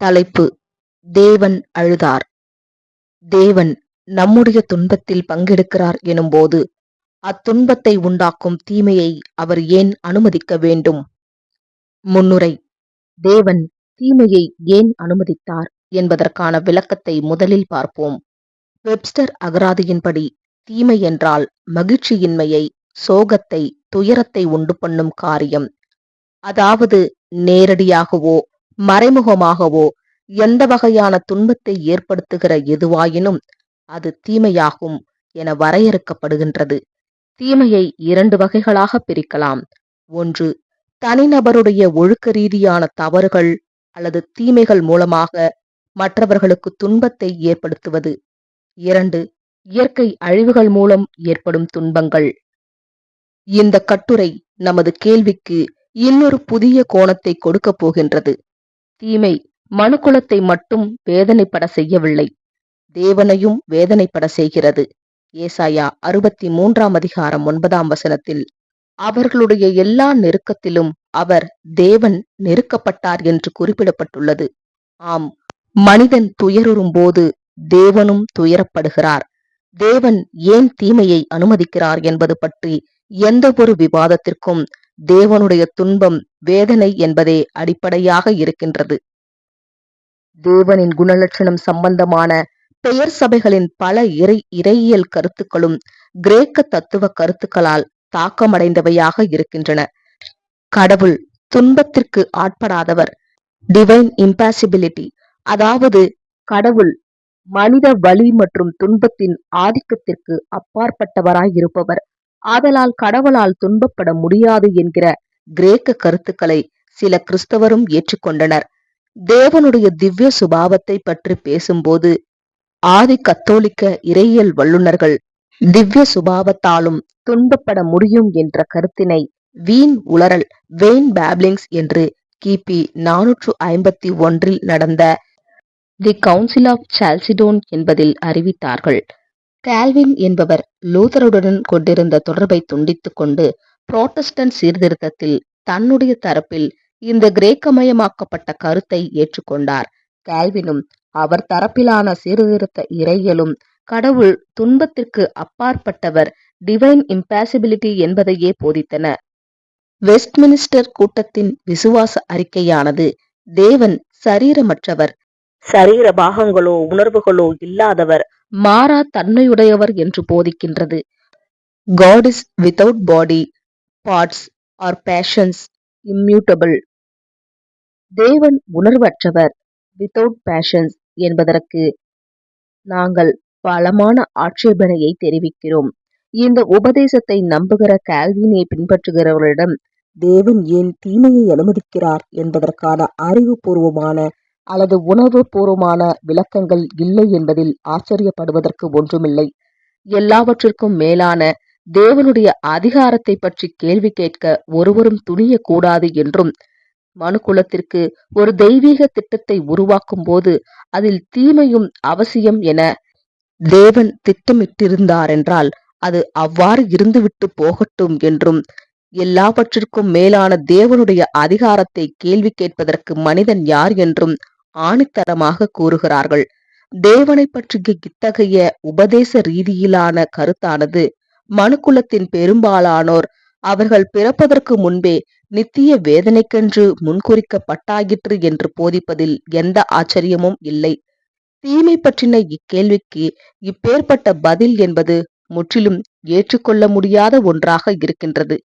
தலைப்பு. தேவன் அழுதார். தேவன் நம்முடைய துன்பத்தில் பங்கெடுக்கிறார் எனும்போது அத்துன்பத்தை உண்டாக்கும் தீமையை அவர் ஏன் அனுமதிக்க வேண்டும்? முன்னுரை. தேவன் தீமையை ஏன் அனுமதித்தார் என்பதற்கான விளக்கத்தை முதலில் பார்ப்போம். வெப்ஸ்டர் அகராதியின்படி தீமை என்றால் மகிழ்ச்சியின்மையை சோகத்தை துயரத்தை உண்டு பண்ணும் காரியம். அதாவது நேரடியாகவோ மறைமுகமாகவோ எந்த வகையான துன்பத்தை ஏற்படுத்துகிற எதுவாயினும் அது தீமையாகும் என வரையறுக்கப்படுகின்றது. தீமையை இரண்டு வகைகளாக பிரிக்கலாம். ஒன்று தனிநபருடைய ஒழுக்க ரீதியான தவறுகள் அல்லது தீமைகள் மூலமாக மற்றவர்களுக்கு துன்பத்தை ஏற்படுத்துவது. இரண்டு இயற்கை அழிவுகள் மூலம் ஏற்படும் துன்பங்கள். இந்த கட்டுரை நமது கேள்விக்கு இன்னொரு புதிய கோணத்தை கொடுக்கப் போகின்றது. தீமை மனுக்குலத்தை மட்டும் வேதனைப்பட செய்யவில்லை. தேவனையும் வேதனைப்பட செய்கிறது. ஏசாயா அறுபத்தி மூன்றாம் அதிகாரம் ஒன்பதாம் வசனத்தில் அவர்களுடைய எல்லா நெருக்கத்திலும் அவர் தேவன் நெருக்கப்பட்டார் என்று குறிப்பிடப்பட்டுள்ளது. ஆம் மனிதன் துயருறும் போது தேவனும் துயரப்படுகிறார். தேவன் ஏன் தீமையை அனுமதிக்கிறார் என்பது பற்றி எந்த ஒரு விவாதத்திற்கும் தேவனுடைய துன்பம் வேதனை என்பதே அடிப்படையாக இருக்கின்றது. தேவனின் குணலட்சணம் சம்பந்தமான பெயர் சபைகளின் பல இறை இறையியல் கருத்துக்களும் கிரேக்க தத்துவ கருத்துக்களால் தாக்கமடைந்தவையாக இருக்கின்றன. கடவுள் துன்பத்திற்கு ஆட்படாதவர் டிவைன் இம்பாசிபிலிட்டி அதாவது கடவுள் மனித வலி மற்றும் துன்பத்தின் ஆதிக்கத்திற்கு அப்பாற்பட்டவராய் இருப்பவர். ஆதலால் கடவுளால் துன்பப்பட முடியாது என்கிற கிரேக்க கருத்துக்களை சில கிறிஸ்தவரும் ஏற்றுக்கொண்டனர். தேவனுடைய திவ்ய சுபாவத்தை பற்றி பேசும்போது ஆதி கத்தோலிக்க இறையியல் வல்லுநர்கள் திவ்ய சுபாவத்தாலும் துன்பப்பட முடியும் என்ற கருத்தினை வீண் உளறல் வெயின் பேப்லிங்ஸ் என்று கிபி நானூற்று ஐம்பத்தி ஒன்றில் நடந்த தி கவுன்சில் ஆஃப் சால்சிடோன் என்பதில் அறிவித்தார்கள். கால்வின் என்பவர் லூதருடன் கொண்டிருந்த தொடர்பை துண்டித்துக் கொண்டு புரோட்டஸ்டன்ட் சீர்திருத்தத்தில் தன்னுடைய தரப்பில் இந்த கிரேக்கமயமாக்கப்பட்ட கருத்தை ஏற்றுக்கொண்டார். கால்வினும் அவர் தரப்பிலான சீர்திருத்த இறையலும் கடவுள் துன்பத்திற்கு அப்பாற்பட்டவர் டிவைன் இம்பாசிபிலிட்டி என்பதையே போதித்தன. வெஸ்ட்மினிஸ்டர் கூட்டத்தின் விசுவாச அறிக்கையானது தேவன் சரீரமற்றவர். சரீர பாகங்களோ உணர்வுகளோ இல்லாதவர் மாறா தன்மையுடையவர் என்று போதிக்கின்றது. God is without body parts or passions immutable தேவன் உணர்வற்றவர் வித்தவுட் பேஷன்ஸ் என்பதற்கு நாங்கள் பலமான ஆட்சேபனையை தெரிவிக்கிறோம். இந்த உபதேசத்தை நம்புகிற கால்வினை பின்பற்றுகிறவர்களிடம் தேவன் ஏன் தீமையை அனுமதிக்கிறார் என்பதற்கான அறிவுபூர்வமான அல்லது உணர்வு பூர்வமான விளக்கங்கள் இல்லை என்பதில் ஆச்சரியப்படுவதற்கு ஒன்றுமில்லை. எல்லாவற்றிற்கும் மேலான தேவனுடைய அதிகாரத்தை பற்றி கேள்வி கேட்க ஒருவரும் துணியக்கூடாது என்றும் மனுக்குலத்திற்கு ஒரு தெய்வீக திட்டத்தை உருவாக்கும் போது அதில் தீமையும் அவசியம் என தேவன் திட்டமிட்டிருந்தாரென்றால் அது அவ்வாறு இருந்துவிட்டு போகட்டும் என்றும் எல்லாவற்றிற்கும் மேலான தேவனுடைய அதிகாரத்தை கேள்வி கேட்பதற்கு மனிதன் யார் என்றும் ஆணித்தரமாக கூறுகிறார்கள். தேவனை பற்றிய இத்தகைய உபதேச ரீதியிலான கருத்தானது மனுக்குலத்தின் பெரும்பாலானோர் அவர்கள் பிறப்பதற்கு முன்பே நித்திய வேதனைக்கென்று முன்குறிக்கப்பட்டாயிற்று என்று போதிப்பதில் எந்த ஆச்சரியமும் இல்லை. தீமை பற்றின இக்கேள்விக்கு இப்பேற்பட்ட பதில் என்பது முற்றிலும் ஏற்றுக்கொள்ள முடியாத ஒன்றாக இருக்கின்றது.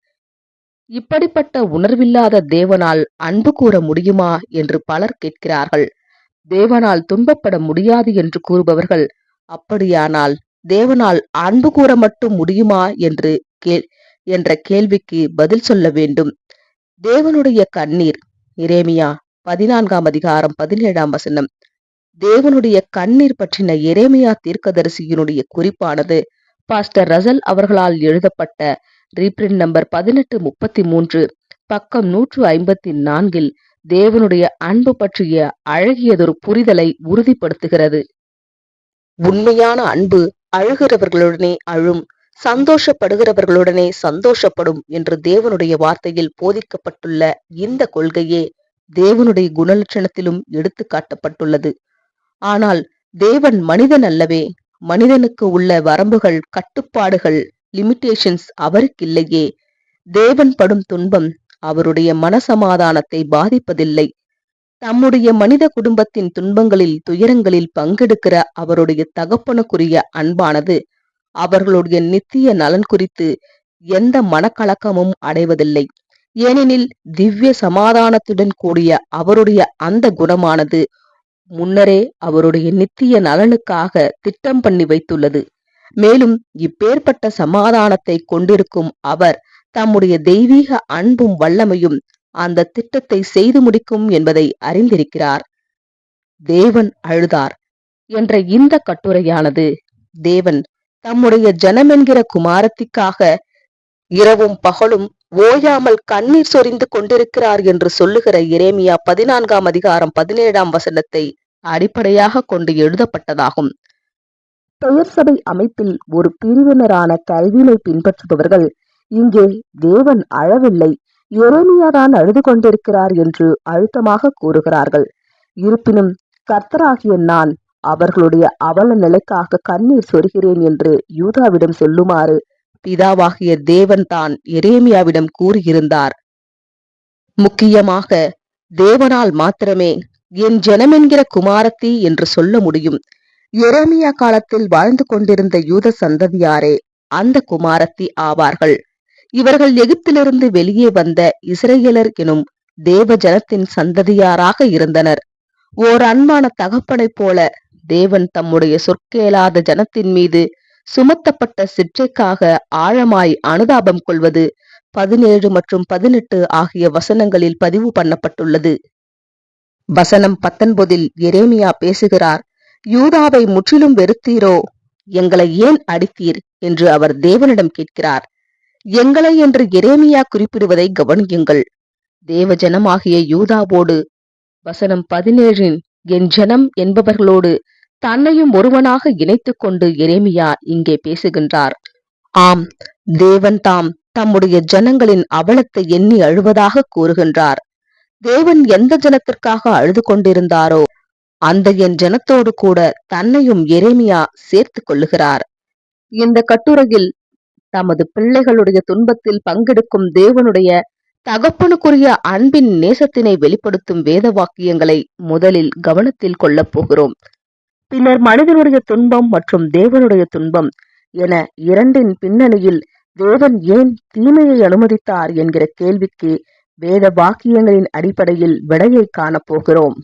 இப்படிப்பட்ட உணர்வில்லாத தேவனால் அன்பு கூற முடியுமா என்று பலர் கேட்கிறார்கள். தேவனால் துன்பப்பட முடியாது என்று கூறுபவர்கள் அப்படியானால் தேவனால் அன்பு கூற மட்டும் முடியுமா? என்று கே என்ற கேள்விக்கு பதில் சொல்ல வேண்டும். தேவனுடைய கண்ணீர் இரேமியா பதினான்காம் அதிகாரம் பதினேழாம் வசனம். தேவனுடைய கண்ணீர் பற்றின எரேமியா தீர்க்கதரிசியினுடைய குறிப்பானது. பாஸ்டர் ரசல் அவர்களால் எழுதப்பட்ட ரீப்ரிண்ட் நம்பர் பதினெட்டு முப்பத்தி மூன்று பக்கம் நூற்று ஐம்பத்தி நான்கில் தேவனுடைய அன்பு பற்றிய அழகியதொரு புரிதலை உறுதிப்படுத்துகிறது. உண்மையான அன்பு அழுகிறவர்களுடனே அழும் சந்தோஷப்படுகிறவர்களுடனே சந்தோஷப்படும் என்று தேவனுடைய வார்த்தையில் போதிக்கப்பட்டுள்ள இந்த கொள்கையே தேவனுடைய குணலட்சணத்திலும் எடுத்து காட்டப்பட்டுள்ளது. ஆனால் தேவன் மனிதன் அல்லவே மனிதனுக்கு உள்ள வரம்புகள் கட்டுப்பாடுகள் லிமிட்டேஷன்ஸ் அவருக்கில்லையே. தேவன் படும் துன்பம் அவருடைய மனசமாதானத்தை பாதிப்பதில்லை. தம்முடைய மனித குடும்பத்தின் துன்பங்களில் துயரங்களில் பங்கெடுக்கிற அவருடைய தகப்பனுக்குரிய அன்பானது அவர்களுடைய நித்திய நலன் குறித்து எந்த மனக்கலக்கமும் அடைவதில்லை. ஏனெனில் திவ்ய சமாதானத்துடன் கூடிய அவருடைய அந்த குணமானது முன்னரே அவருடைய நித்திய நலனுக்காக திட்டம் பண்ணி வைத்துள்ளது. மேலும் இப்பேற்பட்ட சமாதானத்தை கொண்டிருக்கும் அவர் தம்முடைய தெய்வீக அன்பும் வல்லமையும் அந்த திட்டத்தை செய்து முடிக்கும் என்பதை அறிந்திருக்கிறார். தேவன் அழுதார். என்ற இந்த கட்டுரையானது தேவன் தம்முடைய ஜனமென்கிற குமாரத்திக்காக இரவும் பகலும் ஓயாமல் கண்ணீர் சொரிந்து கொண்டிருக்கிறார் என்று சொல்லுகிற இரேமியா பதினான்காம் அதிகாரம் பதினேழாம் வசனத்தை அடிப்படையாக கொண்டு எழுதப்பட்டதாகும். பெயர் சபை அமைப்பில் ஒரு பிரிவினரான கல்வினை பின்பற்றுபவர்கள் இங்கே தேவன் அழவில்லை. எரேமியாதான் அழுது கொண்டிருக்கிறார் என்று அழுத்தமாக கூறுகிறார்கள். இருப்பினும் கர்த்தராகிய நான் அவர்களுடைய அவல நிலைக்காக கண்ணீர் சொருகிறேன் என்று யூதாவிடம் சொல்லுமாறு பிதாவாகிய தேவன் தான் எரேமியாவிடம் கூறியிருந்தார். முக்கியமாக தேவனால் மாத்திரமே என் ஜனமென்கிற குமாரத்தி என்று சொல்ல முடியும். எரேமியா காலத்தில் வாழ்ந்து கொண்டிருந்த யூத சந்ததியாரே அந்த குமாரத்தி ஆவார்கள். இவர்கள் எகிப்திலிருந்து வெளியே வந்த இஸ்ரேலர் எனும் தேவ ஜனத்தின் சந்ததியாராக இருந்தனர். ஓர் அன்பான தகப்பனைப் போல தேவன் தம்முடைய சொற்கேளாத ஜனத்தின் மீது சுமத்தப்பட்ட சிற்றைக்காக ஆழமாய் அனுதாபம் கொள்வது பதினேழு மற்றும் பதினெட்டு ஆகிய வசனங்களில் பதிவு பண்ணப்பட்டுள்ளது. வசனம் பத்தொன்பதில் எரேமியா பேசுகிறார் யூதாவை முற்றிலும் வெறுத்தீரோ? எங்களை ஏன் அடித்தீர்? என்று அவர் தேவனிடம் கேட்கிறார். எங்களை என்று எரேமியா குறிப்பிடுவதை கவனியுங்கள். தேவ ஜனமாகிய யூதாவோடு வசனம் பதினேழின் என் ஜனம் என்பவர்களோடு தன்னையும் ஒருவனாக இணைத்துக் கொண்டு எரேமியா இங்கே பேசுகின்றார். ஆம் தேவன் தாம் தம்முடைய ஜனங்களின் அவலத்தை எண்ணி அழுவதாக கூறுகின்றார். தேவன் எந்த ஜனத்திற்காக அழுது கொண்டிருந்தாரோ அந்த என் ஜனத்தோடு கூட தன்னையும் எரேமியா சேர்த்து கொள்ளுகிறார். இந்த கட்டுரையில் தமது பிள்ளைகளுடைய துன்பத்தில் பங்கெடுக்கும் தேவனுடைய தகப்பனுக்குரிய அன்பின் நேசத்தினை வெளிப்படுத்தும் வேத வாக்கியங்களை முதலில் கவனத்தில் கொள்ளப் போகிறோம். பின்னர் மனிதனுடைய துன்பம் மற்றும் தேவனுடைய துன்பம் என இரண்டின் பின்னணியில் தேவன் ஏன் தீமையை அனுமதித்தார் என்கிற கேள்விக்கு வேத வாக்கியங்களின் அடிப்படையில் விடையை காணப்போகிறோம்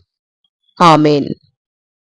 ஆமேன்.